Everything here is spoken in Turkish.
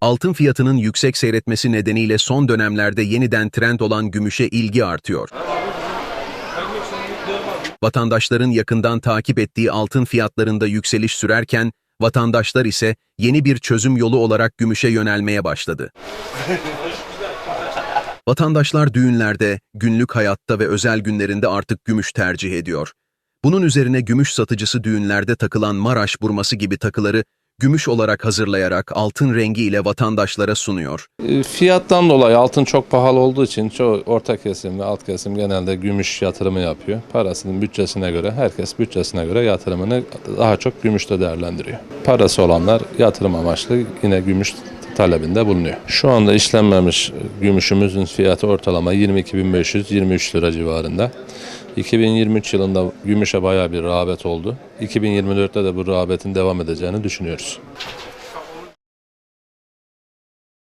Altın fiyatının yüksek seyretmesi nedeniyle son dönemlerde yeniden trend olan gümüşe ilgi artıyor. Vatandaşların yakından takip ettiği altın fiyatlarında yükseliş sürerken, vatandaşlar ise yeni bir çözüm yolu olarak gümüşe yönelmeye başladı. Vatandaşlar düğünlerde, günlük hayatta ve özel günlerinde artık gümüş tercih ediyor. Bunun üzerine gümüş satıcısı düğünlerde takılan Maraş burması gibi takıları gümüş olarak hazırlayarak altın rengi ile vatandaşlara sunuyor. E, Fiyattan dolayı altın çok pahalı olduğu için çoğu orta kesim ve alt kesim genelde gümüş yatırımı yapıyor. Parasının bütçesine göre, herkes bütçesine göre yatırımını daha çok gümüşte değerlendiriyor. Parası olanlar yatırım amaçlı yine gümüş talebinde bulunuyor. Şu anda işlenmemiş gümüşümüzün fiyatı ortalama 22.500-23 lira civarında. 2023 yılında gümüşe bayağı bir rağbet oldu. 2024'te de bu rağbetin devam edeceğini düşünüyoruz.